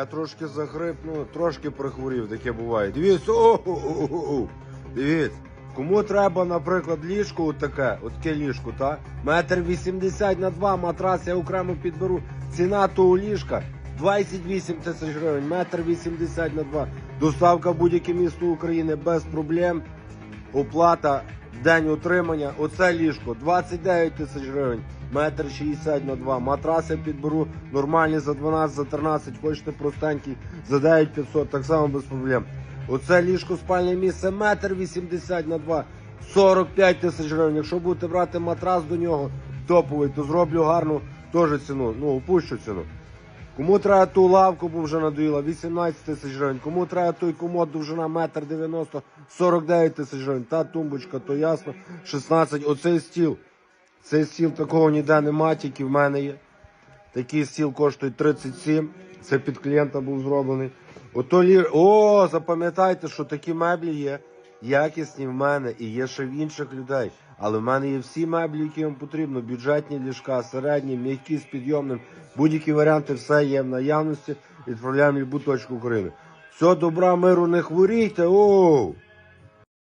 Я трошки захрип, ну трошки прихворів, таке буває. Дивіться, о, о, о, о, о. Дивіться. Кому треба, наприклад, ліжко отаке, отаке ліжко, та? Метр вісімдесят на два матрас я окремо підберу. Ціна того ліжка 28 тисяч гривень, метр вісімдесят на два. Доставка будь-яке місто України без проблем. Оплата, день утримання. Оце ліжко 29 тисяч гривень, метр 60 на 2. Матраси підберу нормальні за 12, за 13. Хочете простенький за 9500, так само без проблем. Оце ліжко спальне місце метр 80 на 2. 45 тисяч гривень. Якщо будете брати матрас до нього топовий, то зроблю гарну теж ціну. Ну, опущу ціну. Кому треба ту лавку, бо вже надоїла, 18 тисяч гривень. Кому треба той комод, довжина метр 90, 49 тисяч гривень. Та тумбочка, то ясно, 16. Оцей стіл. Цей стіл такого ніде нема, тільки в мене є. Такий стіл коштує 37. Це під клієнта був зроблений. Ото лі... О, запам'ятайте, що такі меблі є якісні в мене і є ще в інших людей. Але в мене є всі меблі, які вам потрібно. Бюджетні ліжка, середні, м'які з підйомним. Будь-які варіанти, все є в наявності. Відправляємо в любу точку України. Все, добра, миру, не хворійте. Оу!